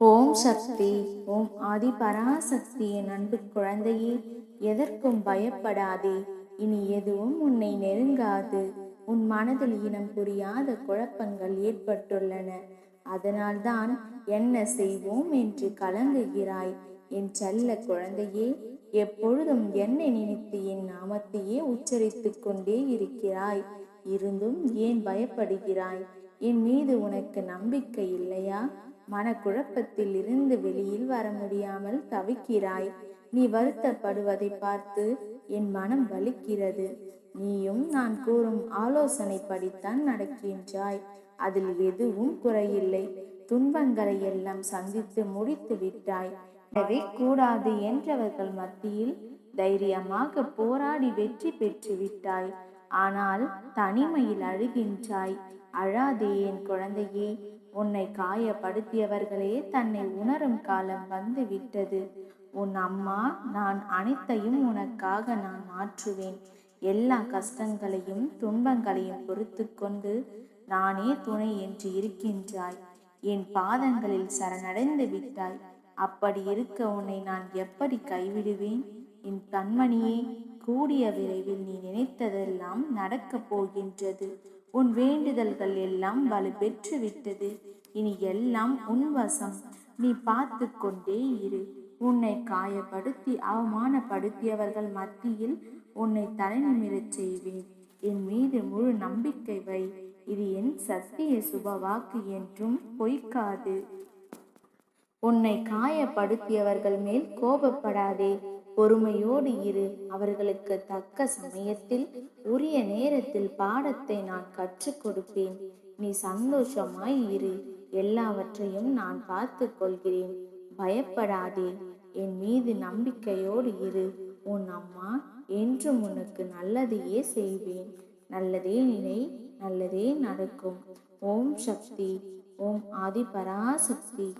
ஓம் சக்தி ஓம் ஆதி பராசக்தி என் அன்பு குழந்தையே எதற்கும் பயப்படாதே. இனி எதுவும் உன்னை நெருங்காது. உன் மனதில் இனம் புரியாத குழப்பங்கள் ஏற்பட்டுள்ளன. அதனால்தான் என்ன செய்வோம் என்று கலங்குகிறாய். என் செல்ல குழந்தையே எப்பொழுதும் என்னை நினைத்து என் நாமத்தையே உச்சரித்துக் கொண்டே இருக்கிறாய். இருந்தும் ஏன் பயப்படுகிறாய்? என் மீது உனக்கு நம்பிக்கை இல்லையா? மனக்குழப்பத்தில் இருந்து வெளியில் வர முடியாமல் தவிக்கிறாய். நீ வருத்தப்படுவதை பார்த்து என் மனம் வலிக்கிறது. நீயும் நான் கூறும் ஆலோசனை படித்தான் நடக்கின்றாய். அதில் எதுவும் குறையில்லை. துன்பங்களை எல்லாம் சந்தித்து முடித்து விட்டாய். எனவே கூடாது என்றவர்கள் மத்தியில் தைரியமாக போராடி வெற்றி பெற்று விட்டாய். ஆனால் தனிமையில் அழுகின்றாய். அழாதே என் குழந்தையே உன்னை காயப்படுத்தியவர்களே தன்னை உணரும் காலம் வந்து விட்டது உன் அம்மா நான் அனைத்தையும் உனக்காக நான் மாற்றுவேன். எல்லா கஷ்டங்களையும் துன்பங்களையும் பொறுத்து கொண்டு நானே துணை என்று இருக்கின்றாய். என் பாதங்களில் சரணடைந்து விட்டாய். அப்படி இருக்க உன்னை நான் எப்படி கைவிடுவேன்? என் கண்மணியே கூடிய விரைவில் நீ நினைத்ததெல்லாம் நடக்கப் போகின்றது. உன் வேண்டுதல்கள் எல்லாம் வலு பெற்று விட்டது இனி எல்லாம் உன் வசம். நீ பார்த்து கொண்டே இரு. உன்னை காயப்படுத்தி அவமானப்படுத்தியவர்கள் மத்தியில் உன்னை தலைநிமிரச் செய்வேன். என் மீது முழு நம்பிக்கை வை. இது என் சத்திய சுபவாக்கு என்றும் பொய்க்காது. உன்னை காயப்படுத்தியவர்கள் மேல் கோபப்படாதே. பொறுமையோடு இரு. அவர்களுக்கு தக்க சமயத்தில் உரிய நேரத்தில் பாடத்தை நான் கற்றுக் கொடுப்பேன். நீ சந்தோஷமாய் இரு. எல்லாவற்றையும் நான் பார்த்து கொள்கிறேன். பயப்படாதே. என் மீது நம்பிக்கையோடு இரு. உன் அம்மா என்றும் உனக்கு நல்லதையே செய்வேன். நல்லதே நினை நல்லதே நடக்கும். ஓம் சக்தி. ஓம் ஆதிபராசக்தி.